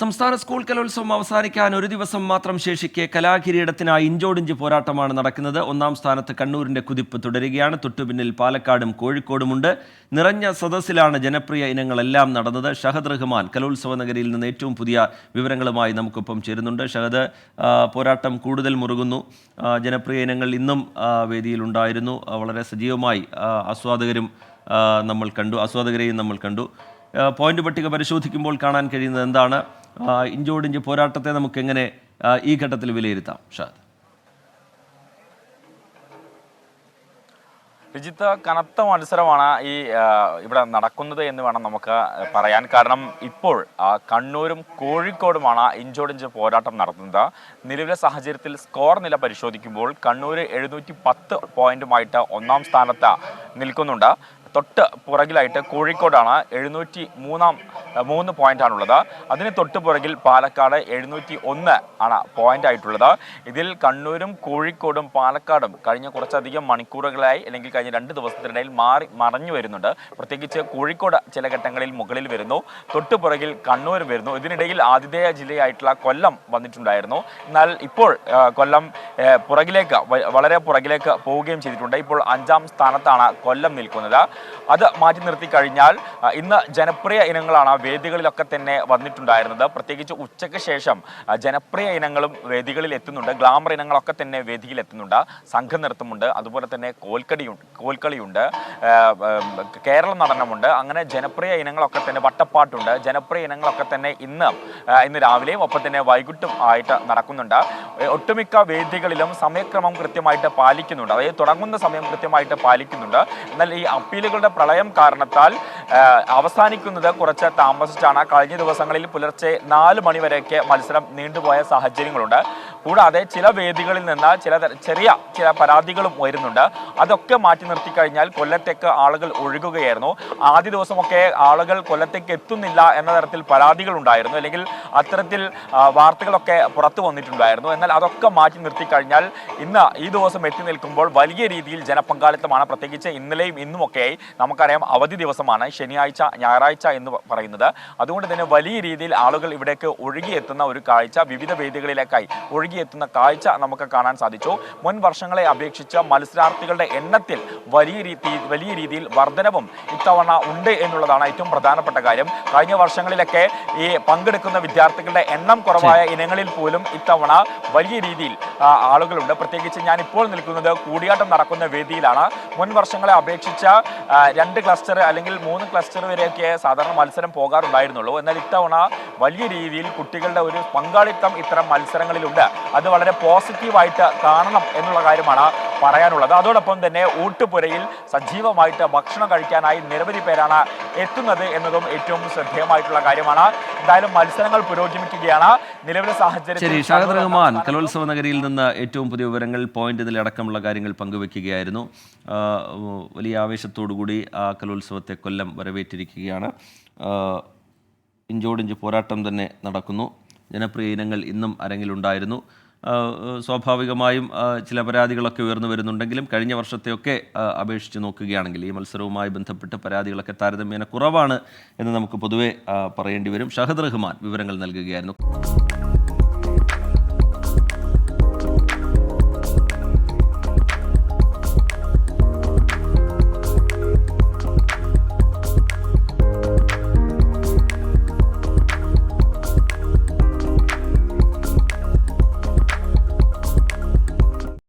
സംസ്ഥാന സ്കൂൾ കലോത്സവം അവസാനിക്കാൻ ഒരു ദിവസം മാത്രം ശേഷിക്കെ കലാകിരീടത്തിനായി ഇഞ്ചോടിഞ്ച് പോരാട്ടമാണ് നടക്കുന്നത്. ഒന്നാം സ്ഥാനത്ത് കണ്ണൂരിന്റെ കുതിപ്പ് തുടരുകയാണ്. തൊട്ടുപിന്നിൽ പാലക്കാടും കോഴിക്കോടുമുണ്ട്. നിറഞ്ഞ സദസ്സിലാണ് ജനപ്രിയ ഇനങ്ങളെല്ലാം നടന്നത്. ഷഹദ് റഹ്മാൻ കലോത്സവ നഗരിയിൽ നിന്ന് ഏറ്റവും പുതിയ വിവരങ്ങളുമായി നമുക്കൊപ്പം ചേരുന്നുണ്ട്. ഷഹദ് പോരാട്ടം കൂടുതൽ മുറുകുന്നു. ജനപ്രിയ ഇനങ്ങൾ ഇന്നും വേദിയിലുണ്ടായിരുന്നു വളരെ സജീവമായി ആസ്വാദകരും നമ്മൾ കണ്ടു. ആസ്വാദകരെയും നമ്മൾ കണ്ടു. പോയിന്റ് പട്ടിക പരിശോധിക്കുമ്പോൾ കാണാൻ കഴിയുന്നത് എന്താണ്? ഇഞ്ചോടിഞ്ച് പോരാട്ടത്തെ നമുക്ക് എങ്ങനെ ഈ ഘട്ടത്തിൽ വിലയിരുത്താം ഷാദ്. രജിത്ത് കനത്ത മത്സരമാണ് ഈ ഇവിടെ നടക്കുന്നത് എന്ന് വേണം നമുക്ക് പറയാൻ. കാരണം ഇപ്പോൾ കണ്ണൂരും കോഴിക്കോടുമാണ് ഇഞ്ചോടിഞ്ച് പോരാട്ടം നടത്തുന്നത്. നിലവിലെ സാഹചര്യത്തിൽ സ്കോർ നില പരിശോധിക്കുമ്പോൾ കണ്ണൂർ എഴുന്നൂറ്റി പത്ത് പോയിന്റുമായിട്ട് ഒന്നാം സ്ഥാനത്ത് നിൽക്കുന്നുണ്ട്. തൊട്ട് പുറകിലായിട്ട് കോഴിക്കോടാണ് എഴുന്നൂറ്റി മൂന്നാം മൂന്ന് പോയിന്റാണുള്ളത്. അതിന് തൊട്ട് പുറകിൽ പാലക്കാട് എഴുന്നൂറ്റി ഒന്ന് ആണ് പോയിന്റ് ആയിട്ടുള്ളത് ഇതിൽ കണ്ണൂരും കോഴിക്കോടും പാലക്കാടും കഴിഞ്ഞ കുറച്ചധികം മണിക്കൂറുകളായി അല്ലെങ്കിൽ കഴിഞ്ഞ രണ്ട് ദിവസത്തിനിടയിൽ മാറി മറഞ്ഞു വരുന്നുണ്ട്. പ്രത്യേകിച്ച് കോഴിക്കോട് ചില ഘട്ടങ്ങളിൽ മുകളിൽ വരുന്നു. തൊട്ട് പുറകിൽ കണ്ണൂർ വരുന്നു. ഇതിനിടയിൽ ആതിഥേയ ജില്ലയായിട്ടുള്ള കൊല്ലം വന്നിട്ടുണ്ടായിരുന്നു. എന്നാൽ ഇപ്പോൾ കൊല്ലം പുറകിലേക്ക് വളരെ പുറകിലേക്ക് പോവുകയും ചെയ്തിട്ടുണ്ട്. ഇപ്പോൾ അഞ്ചാം സ്ഥാനത്താണ് കൊല്ലം നിൽക്കുന്നത്. അത് മാറ്റി നിർത്തി കഴിഞ്ഞാൽ ആ, ഇന്ന് ജനപ്രിയ ഇനങ്ങളാണ് വേദികളിലൊക്കെ തന്നെ വന്നിട്ടുണ്ടായിരുന്നത്. പ്രത്യേകിച്ച് ഉച്ചയ്ക്ക് ശേഷം ജനപ്രിയ ഇനങ്ങളും വേദികളിൽ എത്തുന്നുണ്ട്. ഗ്ലാമർ ഇനങ്ങളൊക്കെ തന്നെ വേദിയിൽ എത്തുന്നുണ്ട്. സംഘനൃത്തമുണ്ട് അതുപോലെ തന്നെ കോൽക്കടിയുണ്ട് കോൽക്കളിയുണ്ട്. ആ, ആ, കേരള നടനമുണ്ട്. അങ്ങനെ ജനപ്രിയ ഇനങ്ങളൊക്കെ തന്നെ വട്ടപ്പാട്ടുണ്ട്. ജനപ്രിയ ഇനങ്ങളൊക്കെ തന്നെ ഇന്ന് ആ, ഇന്ന് രാവിലെയും ഒപ്പം തന്നെ വൈകിട്ടും ആയിട്ട് നടക്കുന്നുണ്ട്. ഒട്ടുമിക്ക വേദികളിലും സമയക്രമം കൃത്യമായിട്ട് പാലിക്കുന്നുണ്ട്. അതായത് തുടങ്ങുന്ന സമയം കൃത്യമായിട്ട് പാലിക്കുന്നുണ്ട്. എന്നാൽ ഈ അപ്പീലുകളുടെ പ്രളയം കാരണത്താൽ അവസാനിക്കുന്നത് കുറച്ച് താമസിച്ചാണ്. കഴിഞ്ഞ ദിവസങ്ങളിൽ പുലർച്ചെ നാല് മണിവരെയൊക്കെ മത്സരം നീണ്ടുപോയ സാഹചര്യങ്ങളുണ്ട്. കൂടാതെ ചില വേദികളിൽ നിന്ന് ചില ചെറിയ ചില പരാതികളും വരുന്നുണ്ട്. അതൊക്കെ മാറ്റി നിർത്തി കഴിഞ്ഞാൽ കൊല്ലത്തേക്ക് ആളുകൾ ഒഴുകുകയായിരുന്നു. ആദ്യ ദിവസമൊക്കെ ആളുകൾ കൊല്ലത്തേക്ക് എത്തുന്നില്ല എന്ന തരത്തിൽ പരാതികൾ ഉണ്ടായിരുന്നു. അല്ലെങ്കിൽ അത്തരത്തിൽ വാർത്തകളൊക്കെ പുറത്തു വന്നിട്ടുണ്ടായിരുന്നു. എന്നാൽ അതൊക്കെ മാറ്റി നിർത്തി കഴിഞ്ഞാൽ ഇന്ന് ഈ ദിവസം എത്തി നിൽക്കുമ്പോൾ വലിയ രീതിയിൽ ജനപങ്കാളിത്തമാണ് പ്രത്യേകിച്ച് ഇന്നലെയും ഇന്നുമൊക്കെയായി നമുക്കറിയാം അവധി ദിവസമാണ് ശനിയാഴ്ച ഞായറാഴ്ച എന്ന് പറയുന്നത്. അതുകൊണ്ട് തന്നെ വലിയ രീതിയിൽ ആളുകൾ ഇവിടേക്ക് ഒഴുകിയെത്തുന്ന ഒരു കാഴ്ച വിവിധ വേദികളിലേക്കായി ഒഴുകിയെത്തുന്ന കാഴ്ച നമുക്ക് കാണാൻ സാധിച്ചു. മുൻ വർഷങ്ങളെ അപേക്ഷിച്ച് മത്സരാർത്ഥികളുടെ എണ്ണത്തിൽ വലിയ രീതി വലിയ രീതിയിൽ വർധനവും ഇത്തവണ ഉണ്ട് എന്നുള്ളതാണ് ഏറ്റവും പ്രധാനപ്പെട്ട കാര്യം. കഴിഞ്ഞ വർഷങ്ങളിലൊക്കെ ഈ പങ്കെടുക്കുന്ന വിദ്യാർത്ഥികളുടെ എണ്ണം കുറവായ ഇനങ്ങളിൽ പോലും ഇത്തവണ വലിയ രീതിയിൽ ആളുകളുണ്ട്. പ്രത്യേകിച്ച് ഞാനിപ്പോൾ നിൽക്കുന്നത് കൂടിയാട്ടം നടക്കുന്ന വേദിയിലാണ്. മുൻ വർഷങ്ങളെ അപേക്ഷിച്ച രണ്ട് ക്ലസ്റ്റർ അല്ലെങ്കിൽ മൂന്ന് ക്ലസ്റ്റർ വരെയൊക്കെ സാധാരണ മത്സരം പോകാറുണ്ടായിരുന്നുള്ളൂ. എന്നാൽ ഇത്തവണ വലിയ രീതിയിൽ കുട്ടികളുടെ ഒരു പങ്കാളിത്തം ഇത്തരം മത്സരങ്ങളിലുണ്ട്. അത് വളരെ പോസിറ്റീവായിട്ട് കാണണം എന്നുള്ള കാര്യമാണ് പറയാനുള്ളത്. അതോടൊപ്പം തന്നെ ഊട്ടുപുരയിൽ സജീവമായിട്ട് ഭക്ഷണം കഴിക്കാനായി നിരവധി പേരാണ് എത്തുന്നത് എന്നതും ഏറ്റവും ശ്രദ്ധേയമായിട്ടുള്ള കാര്യമാണ്. എന്തായാലും മത്സരങ്ങൾ പുരോഗമിക്കുകയാണ്. നിലവിലെ ശരി സാഹചര്യത്തിൽ ഷാഹദ് റഹ്മാൻ കലോത്സവ നഗരിയിൽ നിന്ന് ഏറ്റവും പുതിയ വിവരങ്ങൾ പോയിന്റ് നിലടക്കമുള്ള കാര്യങ്ങൾ പങ്കുവെക്കുകയായിരുന്നു. വലിയ ആവേശത്തോടു കൂടി ആ കലോത്സവത്തെ കൊല്ലം വരവേറ്റിരിക്കുകയാണ്. ഇഞ്ചോടിഞ്ച് പോരാട്ടം തന്നെ നടക്കുന്നു. ജനപ്രിയ ഇനങ്ങൾ ഇന്നും അരങ്ങിലുണ്ടായിരുന്നു. സ്വാഭാവികമായും ചില പരാതികളൊക്കെ ഉയർന്നു വരുന്നുണ്ടെങ്കിലും കഴിഞ്ഞ വർഷത്തെയൊക്കെ അപേക്ഷിച്ച് നോക്കുകയാണെങ്കിൽ ഈ മത്സരവുമായി ബന്ധപ്പെട്ട് പരാതികളൊക്കെ താരതമ്യേന കുറവാണ് എന്ന് നമുക്ക് പൊതുവെ പറയേണ്ടി വരും. ഷഹദ് റഹ്മാൻ വിവരങ്ങൾ നൽകുകയായിരുന്നു.